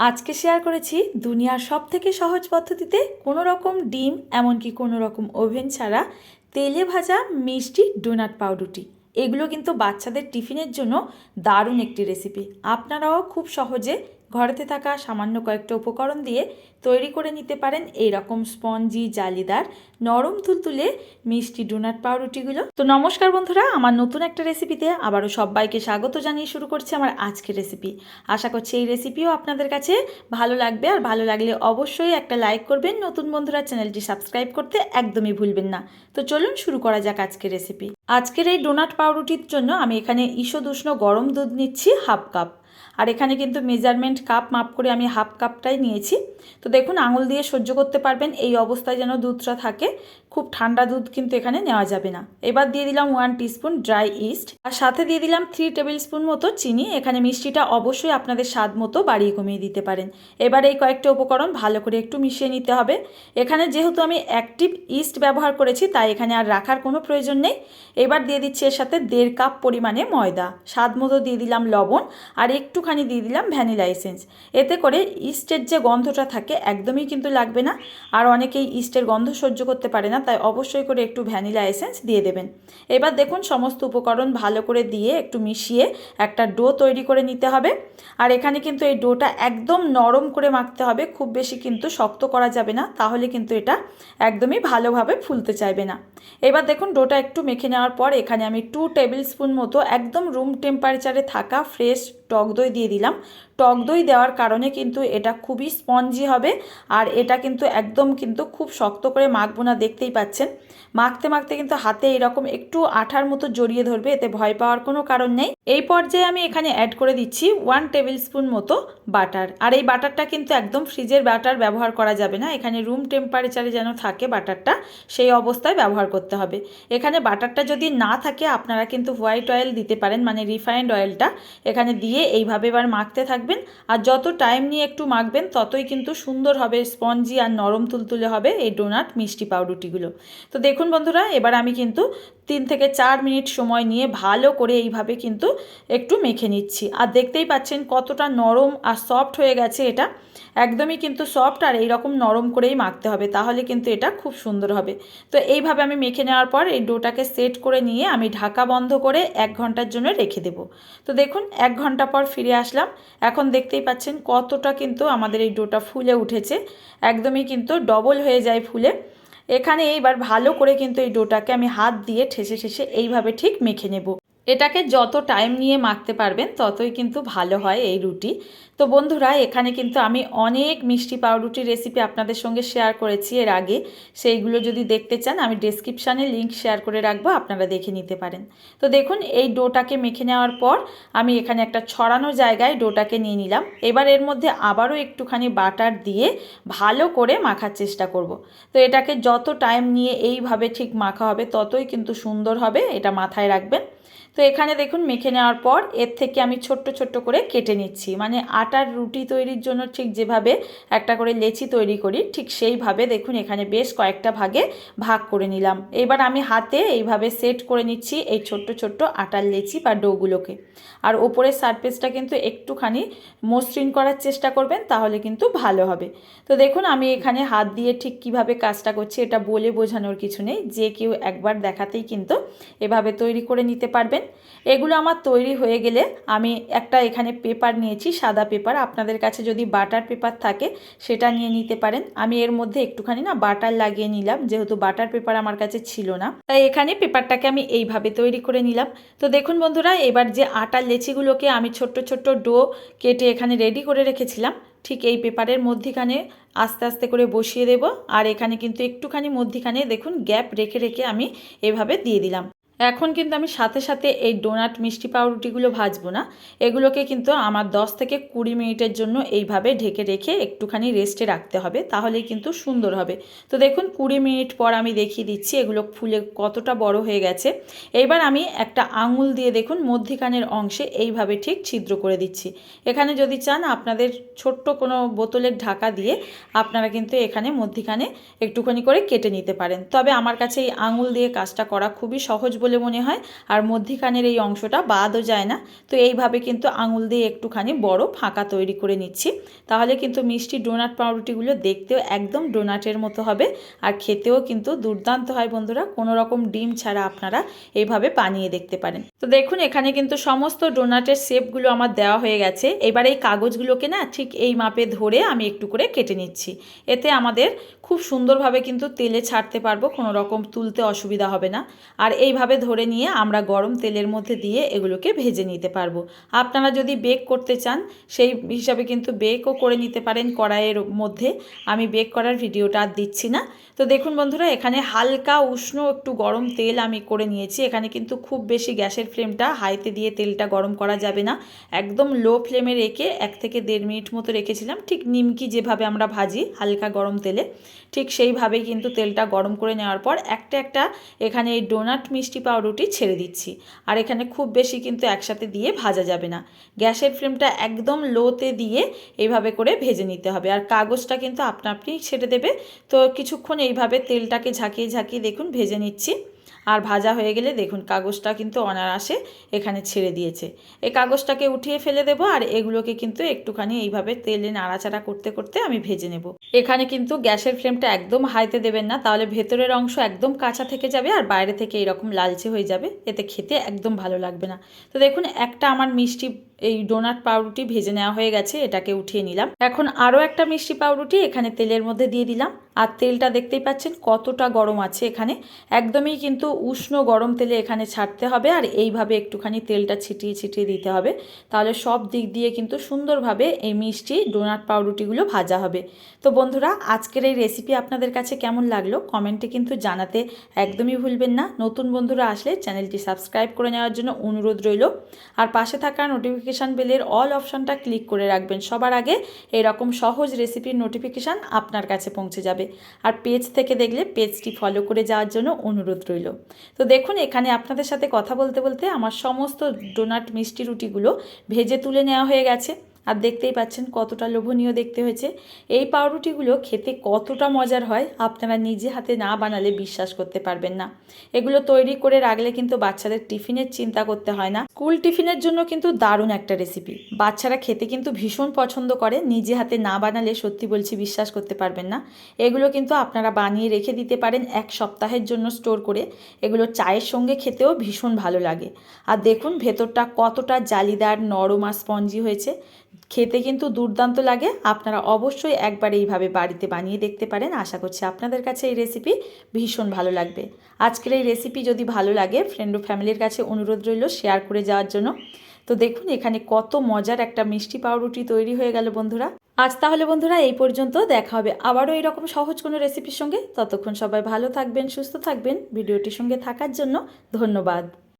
আজকে শেয়ার করেছি দুনিয়ার সব থেকে সহজ পদ্ধতিতে কোনো রকম ডিম, এমনকি কোনো রকম ওভেন ছাড়া তেলে ভাজা মিষ্টি ডোনাট পাউরুটি। এগুলো কিন্তু বাচ্চাদের টিফিনের জন্য দারুণ একটি রেসিপি আপনারাও খুব সহজে ঘরেতে থাকা সামান্য কয়েকটা উপকরণ দিয়ে তৈরি করে নিতে পারেন এই রকম স্পঞ্জি, জালিদার, নরম তুলতুলে, মিষ্টি ডোনাট পাউরুটিগুলো। তো নমস্কার বন্ধুরা, আমার নতুন একটা রেসিপিতে আবারও সবাইকে স্বাগত জানিয়ে শুরু করছি আমার আজকের রেসিপি। আশা করছি এই রেসিপিও আপনাদের কাছে ভালো লাগবে আর ভালো লাগলে অবশ্যই একটা লাইক করবেন, নতুন বন্ধুরা চ্যানেলটি সাবস্ক্রাইব করতে একদমই ভুলবেন না। তো চলুন শুরু করা যাক আজকের রেসিপি। আজকের এই ডোনাট পাউরুটির জন্য আমি এখানে ঈষদুষ্ণ গরম দুধ নিচ্ছি হাফ কাপ। আর এখানে কিন্তু মেজারমেন্ট কাপ মাপ করে আমি হাফ কাপটাই নিয়েছি। তো দেখুন, আঙুল দিয়ে সহ্য করতে পারবেন, এই অবস্থায় যেন দুধটা থাকে, খুব ঠান্ডা দুধ কিন্তু এখানে নেওয়া যাবে না। এবার দিয়ে দিলাম ওয়ান টিস্পুন ড্রাই ইস্ট আর সাথে দিয়ে দিলাম থ্রি টেবিল স্পুন মতো চিনি। এখানে মিষ্টিটা অবশ্যই আপনাদের স্বাদ মতো বাড়িয়ে কমিয়ে দিতে পারেন। এবার এই কয়েকটা উপকরণ ভালো করে একটু মিশিয়ে নিতে হবে। এখানে যেহেতু আমি অ্যাক্টিভ ইস্ট ব্যবহার করেছি, তাই এখানে আর রাখার কোনো প্রয়োজন নেই। এবার দিয়ে দিচ্ছি এর সাথে দেড় কাপ পরিমাণে ময়দা। স্বাদ মতো দিয়ে দিলাম লবণ, আর একটুখানি দিয়ে দিলাম ভ্যানিলা এসেন্স। এতে করে ইস্টের যে গন্ধটা থাকে একদমই কিন্তু লাগবে না। আর অনেকেই ইস্টের গন্ধ সহ্য করতে পারে না, তাই অবশ্যই করে একটু ভ্যানিলা এসেন্স দিয়ে দেবেন। এবার দেখুন সমস্ত উপকরণ ভালো করে দিয়ে একটু মিশিয়ে একটা ডো তৈরি করে নিতে হবে। আর এখানে কিন্তু এই ডোটা একদম নরম করে মাখতে হবে, খুব বেশি কিন্তু শক্ত করা যাবে না, তাহলে কিন্তু এটা একদমই ভালোভাবে ফুলতে চাইবে না। এবার দেখুন ডোটা একটু মেখে নেওয়ার পর এখানে আমি টু টেবিল স্পুন মতো একদম রুম টেম্পারেচারে থাকা ফ্রেশ টক দই দিয়ে দিলাম। টক দই দেওয়ার কারণে কিন্তু এটা খুবই স্পঞ্জি হবে আর এটা কিন্তু একদম কিন্তু খুব শক্ত করে মাখবো না, দেখতেই পাচ্ছেন। মাখতে মাখতে কিন্তু হাতে এরকম একটু আঠার মতো জড়িয়ে ধরবে, এতে ভয় পাওয়ার কোনো কারণ নেই। এই পর্যায়ে আমি এখানে অ্যাড করে দিচ্ছি ওয়ান টেবিল স্পুন মতো বাটার আর এই বাটারটা কিন্তু একদম ফ্রিজের বাটার ব্যবহার করা যাবে না, এখানে রুম টেম্পারেচারে যেন থাকে বাটারটা সেই অবস্থায় ব্যবহার করতে হবে। এখানে বাটারটা যদি না থাকে, আপনারা কিন্তু হোয়াইট অয়েল দিতে পারেন মানে রিফাইন্ড অয়েলটা এখানে দিয়ে এইভাবে এবার মাখতে থাকবেন আর যত টাইম নিয়ে একটু মাখবেন, ততই কিন্তু সুন্দর হবে স্পঞ্জি আর নরম তুলতুলে হবে এই ডোনাট মিষ্টি পাউরুটিগুলো। তো দেখুন বন্ধুরা, এবার আমি কিন্তু তিন থেকে চার মিনিট সময় নিয়ে ভালো করে এইভাবে কিন্তু একটু মেখে নিচ্ছি। আর দেখতেই পাচ্ছেন কতটা নরম আর সফট হয়ে গেছে এটা। একদমই কিন্তু সফট আর এইরকম নরম করেই মাখতে হবে, তাহলে কিন্তু এটা খুব সুন্দর হবে। তো এইভাবে আমি মেখে নেওয়ার পর এই ডোটাকে সেট করে নিয়ে আমি ঢাকা বন্ধ করে এক ঘণ্টার জন্য রেখে দেব। তো দেখুন, এক ঘণ্টা পর ফিরে আসলাম। এখন দেখতেই পাচ্ছেন কতটা কিন্তু আমাদের এই ডোটা ফুলে উঠেছে। একদমই কিন্তু ডবল হয়ে যায় ফুলে। এখানে এইবার ভালো করে কিন্তু এই ডোটাকে আমি হাত দিয়ে ঠেসে ঠেসে এইভাবে ঠিক মেখে নেব। এটাকে যত টাইম নিয়ে মাখতে পারবেন, ততই কিন্তু ভালো হয় এই রুটি। তো বন্ধুরা, এখানে কিন্তু আমি অনেক মিষ্টি পাউরুটির রেসিপি আপনাদের সঙ্গে শেয়ার করেছি এর আগে। সেইগুলো যদি দেখতে চান, আমি ডেসক্রিপশানে লিঙ্ক শেয়ার করে রাখব, আপনারা দেখে নিতে পারেন। তো দেখুন, এই ডোটাকে মেখে নেওয়ার পর আমি এখানে একটা ছড়ানো জায়গায় ডোটাকে নিয়ে নিলাম। এবার এর মধ্যে আবারও একটুখানি বাটার দিয়ে ভালো করে মাখার চেষ্টা করব। তো এটাকে যত টাইম নিয়ে এইভাবে ঠিক মাখা হবে, ততই কিন্তু সুন্দর হবে, এটা মাথায় রাখবেন। তো এখানে দেখুন মেখে নেওয়ার পর এর থেকে আমি ছোট্ট ছোট্ট করে কেটে নিচ্ছি। মানে আটার রুটি তৈরির জন্য ঠিক যেভাবে একটা করে লেচি তৈরি করি, ঠিক সেইভাবে দেখুন এখানে বেশ কয়েকটা ভাগে ভাগ করে নিলাম। এবার আমি হাতে এইভাবে সেট করে নিচ্ছি এই ছোট্ট ছোট্ট আটার লেচি বা ডোগুলোকে। আর ওপরের সারফেসটা কিন্তু একটুখানি মসৃণ করার চেষ্টা করবেন, তাহলে কিন্তু ভালো হবে। তো দেখুন আমি এখানে হাত দিয়ে ঠিক কীভাবে কাজটা করছি, এটা বলে বোঝানোর কিছু নেই। যে কেউ একবার দেখাতেই কিন্তু এভাবে তৈরি করে নিতে পারবেন। এগুলো আমার তৈরি হয়ে গেলে আমি একটা এখানে পেপার নিয়েছি, সাদা পেপার। আপনাদের কাছে যদি বাটার পেপার থাকে, সেটা নিয়ে নিতে পারেন। আমি এর মধ্যে একটুখানি না বাটার লাগিয়ে নিলাম, যেহেতু বাটার পেপার আমার কাছে ছিল না। তাই এখানে পেপারটাকে আমি এইভাবে তৈরি করে নিলাম। তো দেখুন বন্ধুরা, এবার যে আটার লেচিগুলোকে আমি ছোট্ট ছোট্ট ডো কেটে এখানে রেডি করে রেখেছিলাম, ঠিক এই পেপারের মধ্যিখানে আস্তে আস্তে করে বসিয়ে দেব। আর এখানে কিন্তু একটুখানি মধ্যিখানে দেখুন, গ্যাপ রেখে রেখে আমি এভাবে দিয়ে দিলাম। এখন কিন্তু আমি সাথে সাথে এই ডোনাট মিষ্টি পাউরুটিগুলো ভাজবো না। এগুলোকে কিন্তু আমার 10 থেকে কুড়ি মিনিটের জন্য এইভাবে ঢেকে রেখে একটুখানি রেস্টে রাখতে হবে, তাহলেই কিন্তু সুন্দর হবে। তো দেখুন, কুড়ি মিনিট পর আমি দেখিয়ে দিচ্ছি এগুলো ফুলে কতটা বড় হয়ে গেছে। এইবার আমি একটা আঙুল দিয়ে দেখুন, মধ্যিখানের অংশে এইভাবে ঠিক ছিদ্র করে দিচ্ছি। এখানে যদি চান আপনাদের ছোট্ট কোনো বোতলের ঢাকা দিয়ে আপনারা কিন্তু এখানে মধ্যিখানে একটুখানি করে কেটে নিতে পারেন। তবে আমার কাছে এই আঙুল দিয়ে কাজটা করা খুবই সহজ বলে বলে মনে হয়। আর মধ্যিখানের এই অংশটা বাদও যায় না। তো এইভাবে কিন্তু আঙুল দিয়ে একটুখানি বড় ফাঁকা তৈরি করে নিচ্ছি। তাহলে কিন্তু মিষ্টি ডোনাট পাউরুটিগুলো দেখতেও একদম ডোনাটের মতো হবে। আর খেতেও কিন্তু দুর্দান্ত হয় বন্ধুরা। কোনো রকম ডিম ছাড়া আপনারা এইভাবে বানিয়ে দেখতে পারেন। তো দেখুন, এখানে কিন্তু সমস্ত ডোনাটের শেপগুলো আমার দেওয়া হয়ে গেছে। এবার এই কাগজগুলোকে না ঠিক এই মাপে ধরে আমি একটু করে কেটে নিচ্ছি। এতে আমাদের খুব সুন্দরভাবে কিন্তু তেলে ছাড়তে পারব। কোনো রকম তুলতে অসুবিধা হবে না। আর এইভাবে ধরে নিয়ে আমরা গরম তেলের মধ্যে দিয়ে এগুলোকে ভেজে নিতে পারব। আপনারা যদি বেক করতে চান, সেই হিসাবে কিন্তু বেকও করে নিতে পারেন কড়াইয়ের মধ্যে। আমি বেক করার ভিডিওটা আর দিচ্ছি না। তো দেখুন বন্ধুরা, এখানে হালকা উষ্ণ একটু গরম তেল আমি করে নিয়েছি। এখানে কিন্তু খুব বেশি গ্যাসের ফ্লেমটা, হাইতে দিয়ে তেলটা গরম করা যাবে না। একদম লো ফ্লেমে রেখে এক থেকে দেড় মিনিট মতো রেখেছিলাম। ঠিক নিমকি যেভাবে আমরা ভাজি হালকা গরম তেলে, ঠিক সেইভাবেই কিন্তু তেলটা গরম করে নেওয়ার পর একটা একটা এখানে এই ডোনাট মিষ্টি পাউরুটি ছেড়ে দিচ্ছি। আর এখানে খুব বেশি কিন্তু একসাথে দিয়ে ভাজা যাবে না। গ্যাসের ফ্লেমটা একদম লোতে দিয়ে এইভাবে করে ভেজে নিতে হবে। আর কাগজটা কিন্তু আপনা আপনি ছেড়ে দেবে। তো কিছুক্ষণ এইভাবে তেলটাকে ঝাঁকিয়ে ঝাঁকিয়ে দেখুন, ভেজে নিচ্ছি। আর ভাজা হয়ে গেলে দেখুন কাগজটা কিন্তু অনায়াসে এখানে ছেড়ে দিয়েছে। এই কাগজটাকে উঠিয়ে ফেলে দেবো আর এগুলোকে কিন্তু একটুখানি এইভাবে তেলে নাড়াচাড়া করতে করতে আমি ভেজে নেব। এখানে কিন্তু গ্যাসের ফ্লেমটা একদম হাইতে দেবেন না, তাহলে ভেতরের অংশ একদম কাঁচা থেকে যাবে আর বাইরে থেকে এরকম লালচে হয়ে যাবে, এতে খেতে একদম ভালো লাগবে না। তো দেখুন একটা আমার মিষ্টি এই ডোনাট পাউরুটি ভেজে নেওয়া হয়ে গেছে, এটাকে উঠিয়ে নিলাম। এখন আরও একটা মিষ্টি পাউরুটি এখানে তেলের মধ্যে দিয়ে দিলাম। আর তেলটা দেখতেই পাচ্ছেন কতটা গরম আছে এখানে। একদমই কিন্তু উষ্ণ গরম তেলে এখানে ছাড়তে হবে আর এইভাবে একটুখানি তেলটা ছিটিয়ে ছিটিয়ে দিতে হবে। তাহলে সব দিক দিয়ে কিন্তু সুন্দরভাবে এই মিষ্টি ডোনাট পাউরুটিগুলো ভাজা হবে। তো বন্ধুরা, আজকের এই রেসিপি আপনাদের কাছে কেমন লাগল কমেন্টে কিন্তু জানাতে একদমই ভুলবেন না। নতুন বন্ধুরা আসলে চ্যানেলটি সাবস্ক্রাইব করে নেওয়ার জন্য অনুরোধ রইল। আর পাশে থাকা নোটিফিকেশান বেলের অল অপশানটা ক্লিক করে রাখবেন। সবার আগে এরকম সহজ রেসিপির নোটিফিকেশান আপনার কাছে পৌঁছে যাবে। আর পেজ থেকে দেখলে পেজটি ফলো করে যাওয়ার জন্য অনুরোধ রইল। তো দেখুন, এখানে আপনাদের সাথে কথা বলতে বলতে আমার সমস্ত ডোনাট মিষ্টি রুটিগুলো ভেজে তুলে নেওয়া হয়ে গেছে। আর দেখতেই পাচ্ছেন কতটা লোভনীয় দেখতে হয়েছে। এই পাউরুটিগুলো খেতে কতটা মজার হয়, আপনারা নিজে হাতে না বানালে বিশ্বাস করতে পারবেন না। এগুলো তৈরি করে রাখলে কিন্তু বাচ্চাদের টিফিনের চিন্তা করতে হয় না। স্কুল টিফিনের জন্য কিন্তু দারুণ একটা রেসিপি বাচ্চারা খেতে কিন্তু ভীষণ পছন্দ করে, নিজে হাতে না বানালে সত্যি বলছি বিশ্বাস করতে পারবেন না। এগুলো কিন্তু আপনারা বানিয়ে রেখে দিতে পারেন এক সপ্তাহের জন্য স্টোর করে। এগুলো চায়ের সঙ্গে খেতেও ভীষণ ভালো লাগে। আর দেখুন ভেতরটা কতটা জালিদার, নরম আর স্পঞ্জি হয়েছে। খেতে কিন্তু দুর্দান্ত লাগে। আপনারা অবশ্যই একবার এইভাবে বাড়িতে বানিয়ে দেখতে পারেন। আশা করছি আপনাদের কাছে এই রেসিপি ভীষণ ভালো লাগবে। আজকের এই রেসিপি যদি ভালো লাগে ফ্রেন্ড ও ফ্যামিলির কাছে অনুরোধ রইল শেয়ার করে যাওয়ার জন্য। তো দেখুন, এখানে কত মজার একটা মিষ্টি পাউরুটি তৈরি হয়ে গেল বন্ধুরা। আজ তাহলে বন্ধুরা এই পর্যন্ত। দেখা হবে আবারও এরকম সহজ কোনো রেসিপির সঙ্গে। ততক্ষণ সবাই ভালো থাকবেন, সুস্থ থাকবেন। ভিডিওটির সঙ্গে থাকার জন্য ধন্যবাদ।